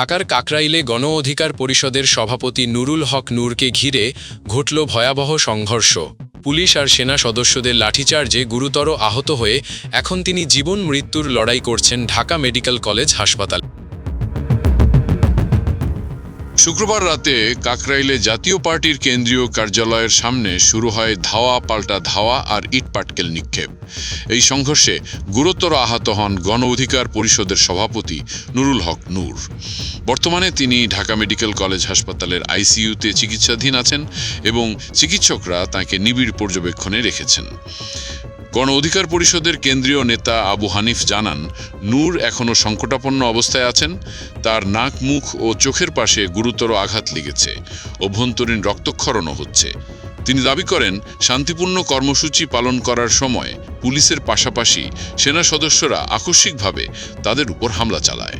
ঢাকার কাকরাইলে গণ অধিকার পরিষদের সভাপতি নুরুল হক নূরকে ঘিরে ঘটল ভয়াবহ সংঘর্ষ। পুলিশ আর সেনা সদস্যদের লাঠিচার্জে গুরুতর আহত হয়ে এখন তিনি জীবন মৃত্যুর লড়াই করছেন ঢাকা মেডিকেল কলেজ হাসপাতাল। শুক্রবার রাতে কাকরাইলে জাতীয় পার্টির কেন্দ্রীয় কার্যালয়ের সামনে শুরু হয় ধাওয়া, পাল্টা ধাওয়া আর ইটপাটকেল নিক্ষেপ। এই সংঘর্ষে গুরুতর আহত হন গণ অধিকার পরিষদের সভাপতি নুরুল হক নূর। বর্তমানে তিনি ঢাকা মেডিকেল কলেজ হাসপাতালের আইসিইউতে চিকিৎসাধীন আছেন এবং চিকিৎসকরা তাকে নিবিড় পর্যবেক্ষণে রেখেছেন। গণ অধিকার পরিষদের কেন্দ্রীয় নেতা আবু হানিফ জানান, নূর এখনও সংকটাপন্ন অবস্থায় আছেন। তার নাক, মুখ ও চোখের পাশে গুরুতর আঘাত লেগেছে। অভ্যন্তরীণ রক্তক্ষরণও হচ্ছে। তিনি দাবি করেন, শান্তিপূর্ণ কর্মসূচি পালন করার সময় পুলিশের পাশাপাশি সেনা সদস্যরা আকস্মিকভাবে তাদের উপর হামলা চালায়।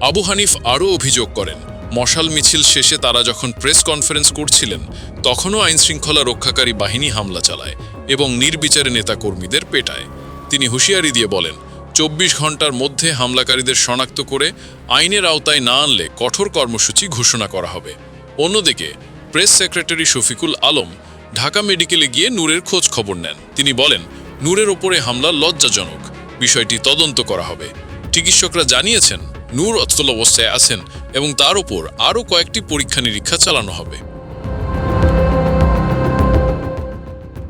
আবু হানিফ আরও অভিযোগ করেন মশাল মিছিল শেষে তারা যখন প্রেস কনফারেন্স করছিলেন, তখনও আইনশৃঙ্খলা রক্ষাকারী বাহিনী হামলা চালায় এবং নির্বিচারে নেতাকর্মীদের পেটায়। তিনি হুঁশিয়ারি দিয়ে বলেন, চব্বিশ ঘণ্টার মধ্যে হামলাকারীদের শনাক্ত করে আইনের আওতায় না আনলে কঠোর কর্মসূচি ঘোষণা করা হবে। অন্যদিকে, প্রেস সেক্রেটারি শফিকুল আলম ঢাকা মেডিকেলে গিয়ে নূরের খোঁজ খবর নেন। তিনি বলেন, নূরের ওপরে হামলা লজ্জাজনক। বিষয়টি তদন্ত করা হবে। চিকিৎসকরা জানিয়েছেন নূর অচল অবস্থায় আছেন এবং তার উপর আরও কয়েকটি পরীক্ষা নিরীক্ষা চালানো হবে।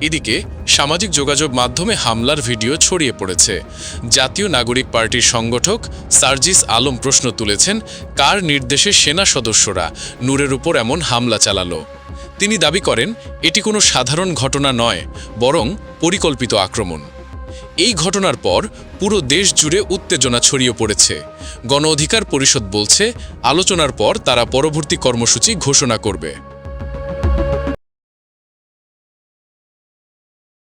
এদিকে সামাজিক যোগাযোগ মাধ্যমে হামলার ভিডিও ছড়িয়ে পড়েছে। জাতীয় নাগরিক পার্টির সংগঠক সার্জিস আলম প্রশ্ন তুলেছেন, কার নির্দেশে সেনা সদস্যরা নূরের উপর এমন হামলা চালালো? তিনি দাবি করেন, এটি কোনো সাধারণ ঘটনা নয়, বরং পরিকল্পিত আক্রমণ। এই ঘটনার পর পুরো দেশ জুড়ে উত্তেজনা ছড়িয়ে পড়েছে। গণ অধিকার পরিষদ বলছে, আলোচনার পর তারা পরবর্তী কর্মসূচি ঘোষণা করবে।